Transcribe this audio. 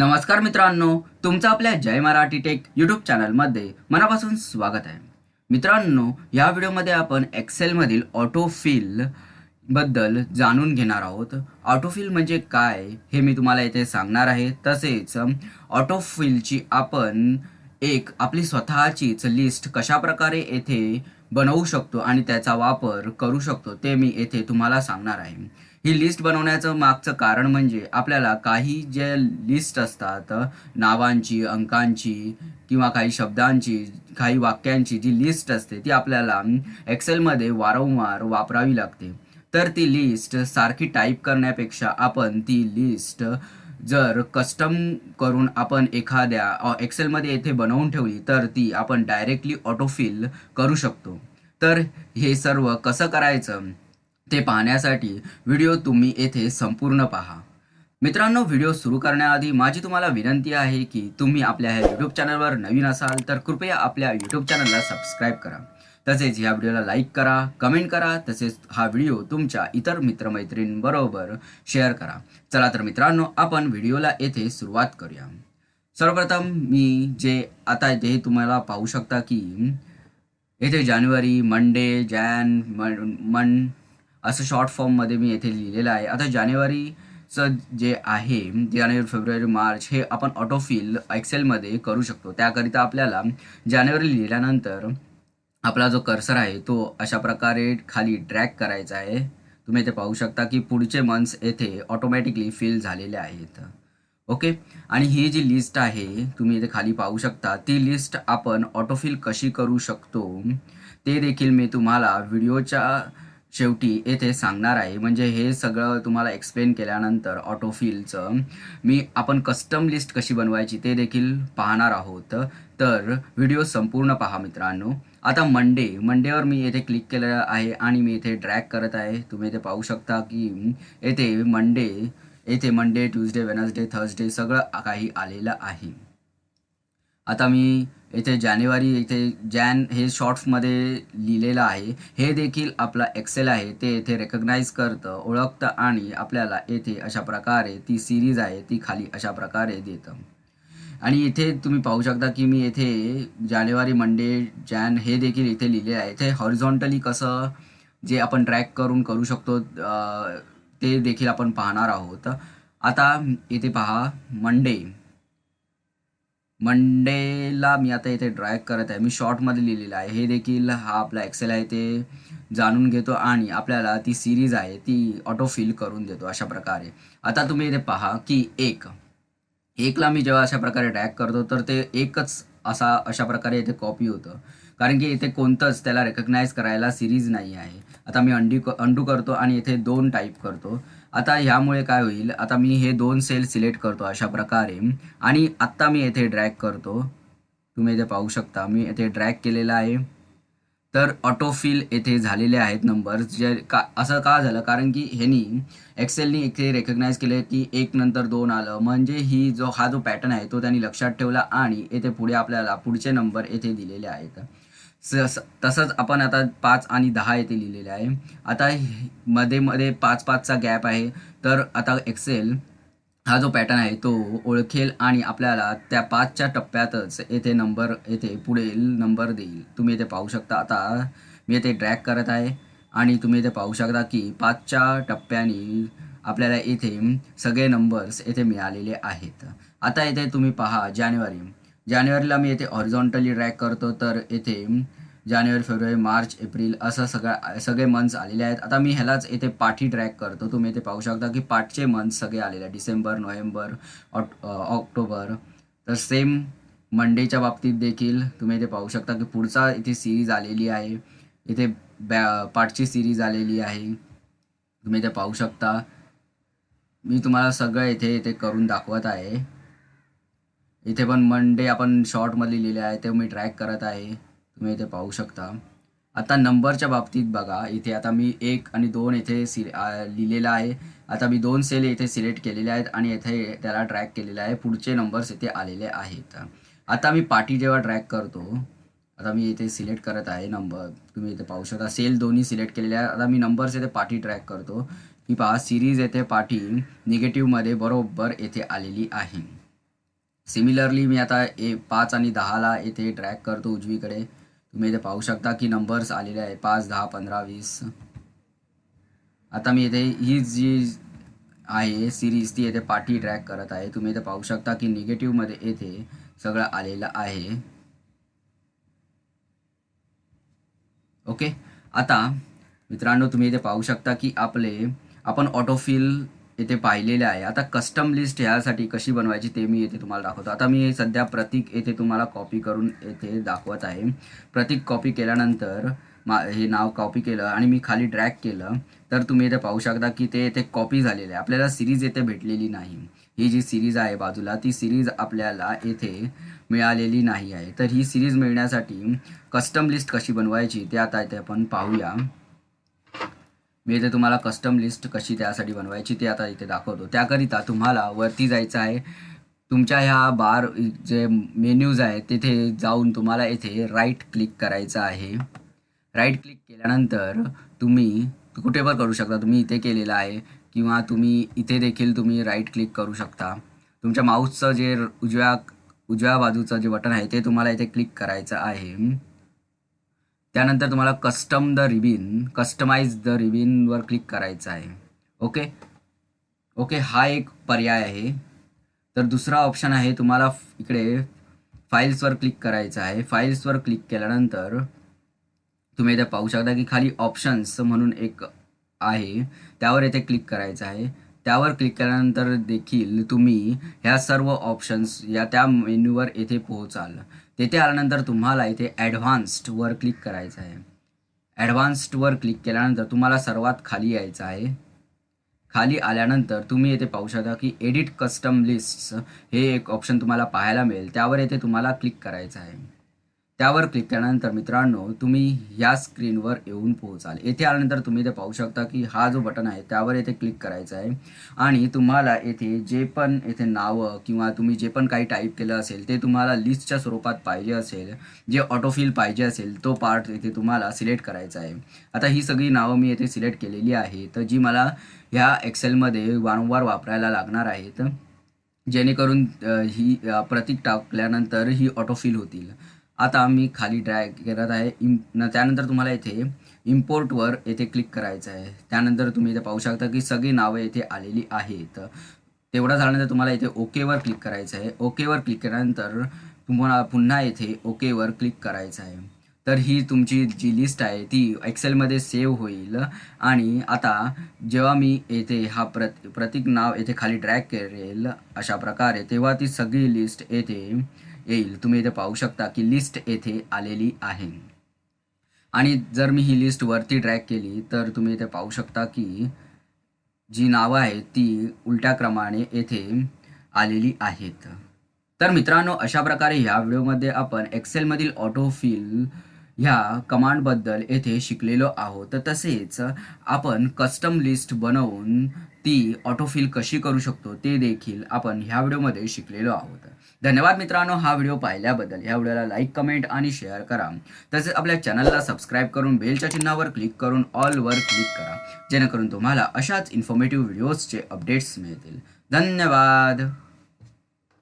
नमस्कार मित्रांनो तुमचं आपल्या जय मराठी टेक यूट्यूब चॅनलमध्ये मनापासून स्वागत आहे. मित्रांनो या व्हिडिओमध्ये आपण एक्सेलमधील ऑटोफिलबद्दल जाणून घेणार आहोत. ऑटोफिल म्हणजे काय हे मी तुम्हाला इथे सांगणार आहे. तसेच ऑटोफिलची आपण एक आपली स्वतःचीच लिस्ट कशा प्रकारे येथे बनवू शकतो आणि त्याचा वापर करू शकतो ते मी येथे तुम्हाला सांगणार आहे. ही लिस्ट बनवण्याचं मागचं कारण म्हणजे आपल्याला काही जे लिस्ट असतात नावांची अंकांची किंवा काही शब्दांची काही वाक्यांची जी लिस्ट असते ती आपल्याला एक्सेलमध्ये वारंवार वापरावी लागते. तर ती लिस्ट सारखी टाईप करण्यापेक्षा आपण ती लिस्ट जर कस्टम करून आपण एखाद्या एक्सेलमध्ये येथे बनवून ठेवली तर ती आपण डायरेक्टली ऑटोफिल करू शकतो. तर हे सर्व कसं करायचं? ते पाहण्यासाठी व्हिडिओ तुम्ही येथे संपूर्ण पहा. मित्रांनो व्हिडिओ सुरू करण्याआधी माझी तुम्हाला विनंती आहे की तुम्ही आपल्या ह्या यूट्यूब चॅनलवर नवीन असाल तर कृपया आपल्या यूट्यूब चॅनलला सबस्क्राईब करा. तसेच ह्या व्हिडिओला लाईक करा कमेंट करा तसेच हा व्हिडिओ तुमच्या इतर मित्रमैत्रिणींबरोबर शेअर करा. चला तर मित्रांनो आपण व्हिडिओला येथे सुरुवात करूया. सर्वप्रथम मी जे आता जे तुम्हाला पाहू शकता की येथे जानेवारी मंडे जॅन मन मन असं शॉर्ट फॉर्ममध्ये मी येथे लिहिलेलं आहे. आता जानेवारीचं जे आहे जानेवारी फेब्रुवारी मार्च हे आपण ऑटोफिल एक्सेलमध्ये करू शकतो. त्याकरिता आपल्याला जानेवारी लिहिल्यानंतर आपला जो कर्सर आहे तो अशा प्रकारे खाली ट्रॅक करायचा आहे. तुम्ही इथे पाहू शकता की पुढचे मंथ्स येथे ऑटोमॅटिकली फिल झालेले आहेत. ओके? आणि ही जी लिस्ट आहे तुम्ही इथे खाली पाहू शकता. ती लिस्ट आपण ऑटोफिल कशी करू शकतो ते देखील मी तुम्हाला व्हिडिओच्या शेवटी येथे सांगणार आहे. म्हणजे हे सगळं तुम्हाला एक्सप्लेन केल्यानंतर ऑटोफिलचं मी आपण कस्टम लिस्ट कशी बनवायची ते देखील पाहणार आहोत. तर व्हिडिओ संपूर्ण पहा मित्रांनो. आता मंडे मंडेवर मी येथे क्लिक केलं आहे आणि मी इथे ड्रॅग करत आहे. तुम्ही इथे पाहू शकता की येथे मंडे येथे मंडे ट्यूजडे वेनसडे थर्सडे सगळं काही आलेलं आहे. आता मी येथे जानेवारी येथे जॅन हे शॉर्ट्समध्ये लिहिलेलं आहे. हे देखील आपला एक्सेल आहे. ते येथे रेकग्नाईज करतं ओळखतं आणि आपल्याला येथे अशा प्रकारे ती सिरीज आहे ती खाली अशा प्रकारे देतं. आणि इथे तुम्ही पाहू शकता की मी येथे जानेवारी मंडे जॅन हे देखील इथे लिहिले आहे. इथे हॉरिझॉन्टली कसं जे आपण ट्रॅक करून करू शकतो ते देखील आपण पाहणार आहोत. आता इथे पहा मंडे. मंडेला मी आता इथे ड्रॅग करत आहे. मी शॉर्टमध्ये लिहिलेलं आहे. हे देखील हा आपला एक्सेल आहे ते जाणून घेतो आणि आपल्याला ती सिरीज आहे ती ऑटो फिल करून देतो अशा प्रकारे. आता तुम्ही इथे पहा की एक. एकला मी जेव्हा अशा प्रकारे ड्रॅग करतो तर ते एकच असा अशा प्रकारे इथे कॉपी होतं. कारण की इथे कोणतंच त्याला रेकग्नाईज करायला सिरीज नाही आहे. आता मी अंडी अंडू करतो आणि इथे दोन टाईप करतो. आता ह्यामुळे काय होईल? आता मी हे दोन सेल सिलेक्ट करतो अशा प्रकारे. आणि आत्ता मी येथे ड्रॅग करतो. तुम्ही इथे पाहू शकता मी येथे ड्रॅग केलेला आहे. तर ऑटोफिल येथे झालेले आहेत नंबर्स जे का असं का झालं? कारण की ह्यानी एक्सेलनी इथे रेकग्नाईज केले की एक नंतर दोन आलं. म्हणजे ही जो हा जो पॅटर्न आहे तो त्यांनी लक्षात ठेवला आणि येथे पुढे आपल्याला पुढचे नंबर येथे दिलेले आहेत. स तसंच आपण आता पाच आणि दहा येथे लिहिलेले आहे. आता हे- मध्ये मध्ये पाच पाचचा गॅप आहे. तर आता एक्सेल हा जो पॅटर्न आहे तो ओळखेल आणि आपल्याला त्या पाचच्या टप्प्यातच येथे नंबर येथे पुढील नंबर देईल. तुम्ही येथे पाहू शकता आता मी येथे ड्रॅग करत आहे आणि तुम्ही येथे पाहू शकता की पाचच्या टप्प्याने आपल्याला येथे सगळे नंबर्स येथे मिळालेले आहेत. आता येथे तुम्ही पहा जानेवारी. जानेवारीला मी येथे हॉरिझॉन्टली ट्रॅक करतो तर येथे जानेवारी फेब्रुवारी मार्च एप्रिल असं सगळ्या सगळे मंथ्स आलेले आहेत. आता मी ह्यालाच येथे पाठी ट्रॅक करतो. तुम्ही इथे पाहू शकता की पाठचे मंथ सगळे आलेले आहेत. डिसेंबर नोव्हेंबर ऑट ऑक्टोबर. तर सेम मंडेच्या बाबतीत देखील तुम्ही इथे पाहू शकता की पुढचा इथे सिरीज आलेली आहे. इथे बॅ पाठची सिरीज आलेली आहे. तुम्ही इथे पाहू शकता. मी तुम्हाला सगळं इथे इथे करून दाखवत आहे. इथे पण मंडे आपण शॉर्टमध्ये लिहिलेले आहे ते मी ट्रॅक करत आहे. तुम्ही इथे पाहू शकता. आता नंबरच्या बाबतीत बघा इथे आता मी एक आणि दोन इथे सि लिहिलेलं आहे. आता मी दोन सेल इथे सिलेक्ट केलेले आहेत आणि इथे त्याला ट्रॅक केलेला आहे. पुढचे नंबर्स इथे आलेले आहेत. आता मी पाठी जेव्हा ट्रॅक करतो आता मी इथे सिलेक्ट करत आहे नंबर तुम्ही इथे पाहू शकता सेल दोन्ही सिलेक्ट केलेले आहे. आता मी नंबर्स इथे पाठी ट्रॅक करतो. की पहा सिरीज येथे पाठी निगेटिव्हमध्ये बरोबर येथे आलेली आहे. सिमिलरली मी आता ए पाच आणि दहाला येथे ट्रॅक करतो उजवीकडे. तुम्ही इथे पाहू शकता की नंबर्स आलेले आहे पाच दहा पंधरा वीस. आता मी इथे ही जी आहे सिरीज ती येथे पाठी ट्रॅक करत आहे. तुम्ही इथे पाहू शकता की निगेटिव्हमध्ये येथे सगळं आलेलं आहे. ओके आता मित्रांनो तुम्ही इथे पाहू शकता की आपले आपण ऑटोफिल इथे पाहिलेले आहे. आता कस्टम लिस्ट ह्यासाठी कशी बनवायची ते मी येथे तुम्हाला दाखवतो. आता मी सध्या प्रतीक येथे तुम्हाला कॉपी करून येथे दाखवत आहे. प्रतीक कॉपी केल्यानंतर मा हे नाव कॉपी केलं आणि मी खाली ड्रॅग केलं. तर तुम्ही इथे पाहू शकता की ते येथे कॉपी झालेलं आहे. आपल्याला सिरीज येथे भेटलेली नाही. ही जी सिरीज आहे बाजूला ती सिरीज आपल्याला येथे मिळालेली नाही आहे. तर ही सिरीज मिळण्यासाठी कस्टम लिस्ट कशी बनवायची ते आता इथे आपण पाहूया. मी इथे तुम्हाला कस्टम लिस्ट कशी त्यासाठी बनवायची ते आता इथे दाखवतो. त्याकरिता तुम्हाला वरती जायचं आहे. तुमच्या ह्या बार जे मेन्यूज आहेत तिथे जाऊन तुम्हाला इथे राईट क्लिक करायचं आहे. राईट क्लिक केल्यानंतर तुम्ही कुठे पण करू शकता. तुम्ही इथे केलेलं आहे किंवा तुम्ही इथे देखील तुम्ही राईट क्लिक करू शकता. तुमच्या माऊसचं जे उजव्या उजव्या बाजूचं जे बटन आहे ते तुम्हाला इथे क्लिक करायचं आहे. त्यानंतर तुम्हाला custom the ribbon customize the रिबिनवर click करायचं आहे. ओके ओके हा एक पर्याय आहे. तर दुसरा ऑप्शन आहे तुम्हाला इकडे फाईल्सवर क्लिक करायचं आहे. फाईल्सवर क्लिक केल्यानंतर तुम्ही इथे पाहू शकता की खाली ऑप्शन्स म्हणून एक आहे. त्यावर येथे क्लिक करायचं आहे. त्यावर क्लिक केल्यानंतर देखील तुम्ही ह्या सर्व ऑप्शन्स या त्या मेन्यूवर येथे पोहोचाल. तेथे आल्यानंतर तुम्हाला इथे ॲडव्हान्स्डवर क्लिक करायचं आहे. ॲडव्हान्स्डवर क्लिक केल्यानंतर तुम्हाला सर्वात खाली यायचं आहे. खाली आल्यानंतर तुम्ही येथे पाहू शकता की एडिट कस्टम लिस्ट हे एक ऑप्शन तुम्हाला पाहायला मिळेल. त्यावर येथे तुम्हाला क्लिक करायचं आहे. त्यावर क्लिक केल्यानंतर मित्रांनो तुम्ही या स्क्रीनवर येऊन पोहोचाल. येथे आल्यानंतर तुम्ही ते पाहू शकता की हा जो बटन आहे त्यावर येथे क्लिक करायचा आहे. आणि तुम्हाला येथे जे पण येथे नावं किंवा तुम्ही जे पण काही टाईप केलं असेल ते तुम्हाला लिस्टच्या स्वरूपात पाहिजे असेल जे ऑटोफिल पाहिजे असेल तो पार्ट येथे तुम्हाला सिलेक्ट करायचा आहे. आता ही सगळी नावं मी येथे सिलेक्ट केलेली आहे तर जी मला ह्या एक्सेलमध्ये वारंवार वापरायला लागणार आहेत. जेणेकरून ही प्रतीक टाकल्यानंतर ही ऑटोफिल होतील. आता मी खाली ड्रॅग करत आहे. इम त्यानंतर तुम्हाला इथे इम्पोर्टवर येथे क्लिक करायचं आहे. त्यानंतर तुम्ही इथे पाहू शकता की सगळी नावं येथे आलेली आहेत. तेवढा झाल्यानंतर तुम्हाला इथे ओकेवर क्लिक करायचं आहे. ओकेवर क्लिक केल्यानंतर तुम्हाला पुन्हा येथे ओकेवर क्लिक करायचं आहे. तर ही तुमची जी लिस्ट आहे ती एक्सेलमध्ये सेव्ह होईल. आणि आता जेव्हा मी येथे हा प्रत प्रतीक नाव येथे खाली ड्रॅग करेल अशा प्रकारे तेव्हा ती सगळी लिस्ट येथे येईल. तुम्ही इथे पाहू शकता की लिस्ट येथे आलेली आहे. आणि जर मी ही लिस्ट वरती ड्रॅग केली तर तुम्ही इथे पाहू शकता की जी नावं आहेत ती उलट्या क्रमाने येथे आलेली आहेत. तर मित्रांनो अशा प्रकारे ह्या व्हिडिओमध्ये आपण एक्सेलमधील ऑटोफिल ह्या कमांडबद्दल येथे शिकलेलो आहोत. तर तसेच आपण कस्टम लिस्ट बनवून ती ऑटोफिल कशी करू शकतो ते देखील आपण ह्या व्हिडिओमध्ये शिकलेलो आहोत. धन्यवाद मित्रांनो हा व्हिडिओ पाहिल्याबद्दल. ह्या व्हिडिओला लाईक कमेंट आणि शेअर करा. तसेच आपल्या चॅनलला सबस्क्राईब करून बेलच्या चिन्हावर क्लिक करून ऑलवर क्लिक करा. जेणेकरून तुम्हाला अशाच इन्फॉर्मेटिव्ह व्हिडिओजचे अपडेट्स मिळतील. धन्यवाद!